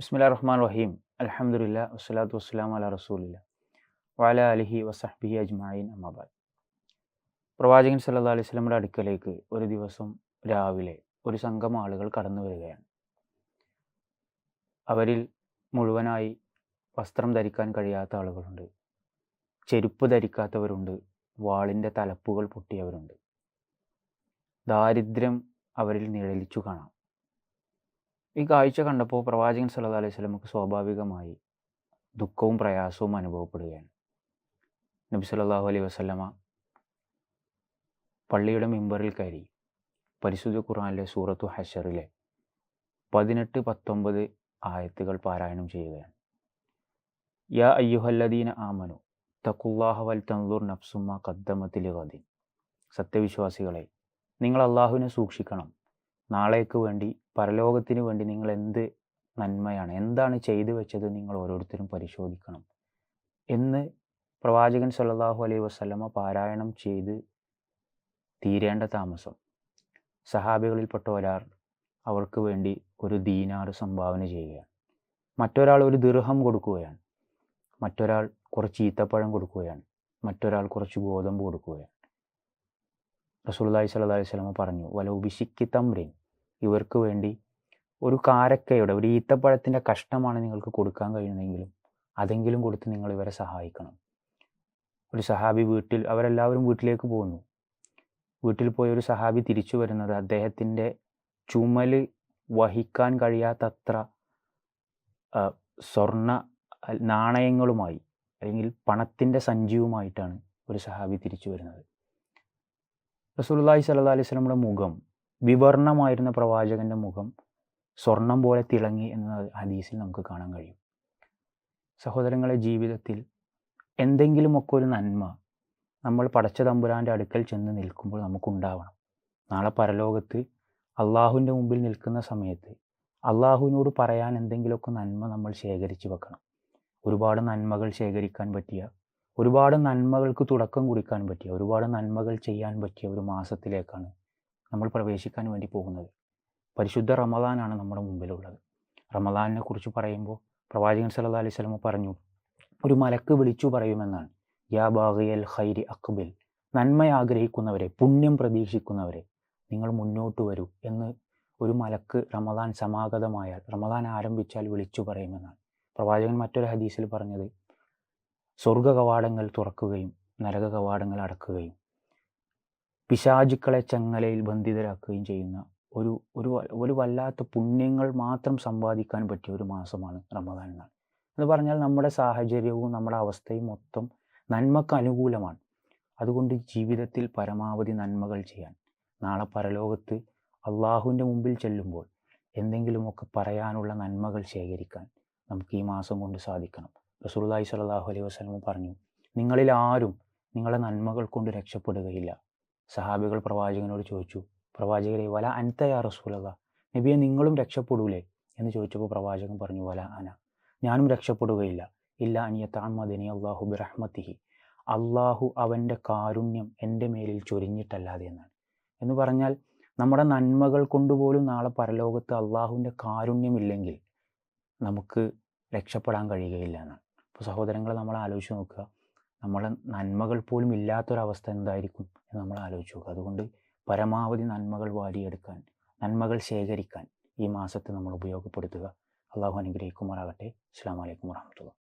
ബിസ്മില്ലാ റഹ്മാൻ റഹീം അലഹമുല്ല വസ്സലാത്തു വസ്സലാം അല റസൂലില്ല. വാല അലിഹി വസഹ്ബിഹി അജ്മായിൻ അമ്മാബാദ് പ്രവാചകൻ സല്ലാ അലൈഹി സ്വലമിന്റെ അടുക്കലേക്ക് ഒരു ദിവസം രാവിലെ ഒരു സംഘം ആളുകൾ കടന്നു വരികയാണ്. അവരിൽ മുഴുവനായി വസ്ത്രം ധരിക്കാൻ കഴിയാത്ത ആളുകളുണ്ട്. ചെരുപ്പ് ധരിക്കാത്തവരുണ്ട്. വാളിന്റെ തലപ്പുകൾ പൊട്ടിയവരുണ്ട്. ദാരിദ്ര്യം അവരിൽ നിഴലിച്ചു കാണാം. ഈ കാഴ്ച കണ്ടപ്പോൾ പ്രവാചകൻ സല്ലല്ലാഹു അലൈഹി സ്വലമുക്ക് സ്വാഭാവികമായി ദുഃഖവും പ്രയാസവും അനുഭവപ്പെടുകയാണ്. നബി സല്ലല്ലാഹു അലൈഹി വസല്ലമ പള്ളിയുടെ മിമ്പറിൽ കയറി പരിശുദ്ധ ഖുർആനിലെ സൂറത്തു ഹഷറിലെ പതിനെട്ട് പത്തൊമ്പത് ആയത്തുകൾ പാരായണം ചെയ്യുകയാണ്. യാ അയ്യുഹല്ലദീന ആമനു തക്കുല്ലാഹ വൽ തൻദുർ നഫ്സുമ്മ കദ്ദമത്തിലെ ഗദിൻ. സത്യവിശ്വാസികളെ നിങ്ങൾ അള്ളാഹുവിനെ സൂക്ഷിക്കണം. നാളേക്ക് വേണ്ടി പരലോകത്തിന് വേണ്ടി നിങ്ങൾ എന്ത് നന്മയാണ് എന്താണ് ചെയ്തു വെച്ചത് നിങ്ങൾ ഓരോരുത്തരും പരിശോധിക്കണം എന്ന് പ്രവാചകൻ സല്ലാഹു അലൈഹി വസല്ലമ പാരായണം ചെയ്ത് തീരേണ്ട താമസം. സഹാബികളിൽപ്പെട്ട ഒരാൾ അവർക്ക് വേണ്ടി ഒരു ദീനാറ് സംഭാവന ചെയ്യുകയാണ്. മറ്റൊരാൾ ഒരു ദീർഹം കൊടുക്കുകയാണ്. മറ്റൊരാൾ കുറച്ച് ഈത്തപ്പഴം കൊടുക്കുകയാണ്. മറ്റൊരാൾ കുറച്ച് ഗോതമ്പ് കൊടുക്കുകയാണ്. റസൂൽ അലൈഹി വസല്ലമ പറഞ്ഞു വല ബിശിക്കി തമ്രിൻ ഇവർക്ക് വേണ്ടി ഒരു കാരക്കയുടെ ഒരു ഈത്തപ്പഴത്തിന്റെ കഷ്ടമാണ് നിങ്ങൾക്ക് കൊടുക്കാൻ കഴിയുന്നതെങ്കിലും അതെങ്കിലും കൊടുത്ത് നിങ്ങൾ ഇവരെ സഹായിക്കണം. ഒരു സഹാബി വീട്ടിൽ അവരെല്ലാവരും വീട്ടിലേക്ക് പോകുന്നു. വീട്ടിൽ പോയ ഒരു സഹാബി തിരിച്ചു വരുന്നത് അദ്ദേഹത്തിന്റെ ചുമൽ വഹിക്കാൻ കഴിയാത്തത്ര സ്വർണ നാണയങ്ങളുമായി അല്ലെങ്കിൽ പണത്തിന്റെ സഞ്ചിയുമായിട്ടാണ് ഒരു സഹാബി തിരിച്ചു വരുന്നത്. റസൂലുള്ളാഹി സ്വല്ലല്ലാഹി അലൈഹി സ്വലമുടെ മുഖം വിവർണമായിരുന്ന പ്രവാചകന്റെ മുഖം സ്വർണം പോലെ തിളങ്ങി എന്ന ഹദീസിൽ നമുക്ക് കാണാൻ കഴിയും. സഹോദരങ്ങളെ ജീവിതത്തിൽ എന്തെങ്കിലുമൊക്കെ ഒരു നന്മ നമ്മൾ പടച്ച തമ്പുരാന്റെ അടുക്കൽ ചെന്ന് നിൽക്കുമ്പോൾ നമുക്കുണ്ടാവണം. നാളെ പരലോകത്ത് അള്ളാഹുവിന്റെ മുമ്പിൽ നിൽക്കുന്ന സമയത്ത് അള്ളാഹുവിനോട് പറയാൻ എന്തെങ്കിലുമൊക്കെ നന്മ നമ്മൾ ശേഖരിച്ച് വെക്കണം. ഒരുപാട് നന്മകൾ ശേഖരിക്കാൻ പറ്റിയ ഒരുപാട് നന്മകൾക്ക് തുടക്കം കുറിക്കാൻ പറ്റിയ ഒരുപാട് നന്മകൾ ചെയ്യാൻ പറ്റിയ ഒരു മാസത്തിലേക്കാണ് നമ്മൾ പ്രവേശിക്കാൻ വേണ്ടി പോകുന്നത്. പരിശുദ്ധ റമദാനാണ് നമ്മുടെ മുമ്പിലുള്ളത്. റമദാനിനെ കുറിച്ച് പറയുമ്പോൾ പ്രവാചകൻ സല്ലല്ലാഹു അലൈഹി സ്വലമ പറഞ്ഞു ഒരു മലക്ക് വിളിച്ചു പറയുമെന്നാണ്. യാ ബാഗിയൽ ഖൈരി അക്ബിൽ നന്മ ആഗ്രഹിക്കുന്നവരെ പുണ്യം പ്രതീക്ഷിക്കുന്നവരെ നിങ്ങൾ മുന്നോട്ട് വരൂ എന്ന് ഒരു മലക്ക് റമദാൻ സമാഗതമായാൽ റമദാൻ ആരംഭിച്ചാൽ വിളിച്ചു പറയുമെന്നാണ്. പ്രവാചകൻ മറ്റൊരു ഹദീസിൽ പറഞ്ഞത് സ്വർഗ കവാടങ്ങൾ തുറക്കുകയും നരക കവാടങ്ങൾ അടക്കുകയും പിശാചുക്കളെ ചങ്ങലയിൽ ബന്ധിതരാക്കുകയും ചെയ്യുന്ന ഒരു ഒരു ഒരു വല്ലാത്ത പുണ്യങ്ങൾ മാത്രം സമ്പാദിക്കാൻ പറ്റിയ ഒരു മാസമാണ് റമദാൻ എന്നാണ് എന്ന് പറഞ്ഞാൽ നമ്മുടെ സാഹചര്യവും നമ്മുടെ അവസ്ഥയും മൊത്തം നന്മക്ക് അനുകൂലമാണ്. അതുകൊണ്ട് ജീവിതത്തിൽ പരമാവധി നന്മകൾ ചെയ്യാൻ. നാളെ പരലോകത്ത് അള്ളാഹുവിന്റെ മുമ്പിൽ ചെല്ലുമ്പോൾ എന്തെങ്കിലുമൊക്കെ പറയാനുള്ള നന്മകൾ ശേഖരിക്കാൻ നമുക്ക് ഈ മാസം കൊണ്ട് സാധിക്കണം. റസൂലുള്ളാഹി സ്വല്ലല്ലാഹു അലൈഹി വസല്ലം പറഞ്ഞു നിങ്ങളിൽ ആരും നിങ്ങളെ നന്മകൾ കൊണ്ട് രക്ഷപ്പെടുകയില്ല. സഹാബികൾ പ്രവാചകനോട് ചോദിച്ചു പ്രവാചകരെ വല അൻതയാ റസൂലത നബിയെ നിങ്ങളും രക്ഷപ്പെടൂലേ? എന്ന് ചോദിച്ചപ്പോൾ പ്രവാചകൻ പറഞ്ഞു വല അന ഞാനും രക്ഷപ്പെടുകയില്ല. ഇല്ല അനിയത്താമദിനി അള്ളാഹു ബിറഹ്മത്തിഹി. അള്ളാഹു അവന്റെ കാരുണ്യം എന്റെ മേലിൽ ചൊരിഞ്ഞിട്ടല്ലാതെ എന്നാണ്. എന്ന് പറഞ്ഞാൽ നമ്മുടെ നന്മകൾ കൊണ്ടുപോലും നാളെ പരലോകത്ത് അള്ളാഹുവിന്റെ കാരുണ്യമില്ലെങ്കിൽ നമുക്ക് രക്ഷപ്പെടാൻ കഴിയുകയില്ല എന്നാണ്. അപ്പോൾ സഹോദരങ്ങളെ നമ്മൾ ആലോചിച്ച് നോക്കുക. നമ്മളെ നന്മകൾ പോലും ഇല്ലാത്തൊരവസ്ഥ എന്തായിരിക്കും? നമ്മൾ ആലോചിച്ച് നോക്കുക. അതുകൊണ്ട് പരമാവധി നന്മകൾ വാരിയെടുക്കാൻ നന്മകൾ ശേഖരിക്കാൻ ഈ മാസത്തെ നമ്മൾ ഉപയോഗപ്പെടുത്തുക. അള്ളാഹു അനുഗ്രഹിക്കുമാറാകട്ടെ. അസ്സാം വലൈക്കും വാഹമത്തുള്ള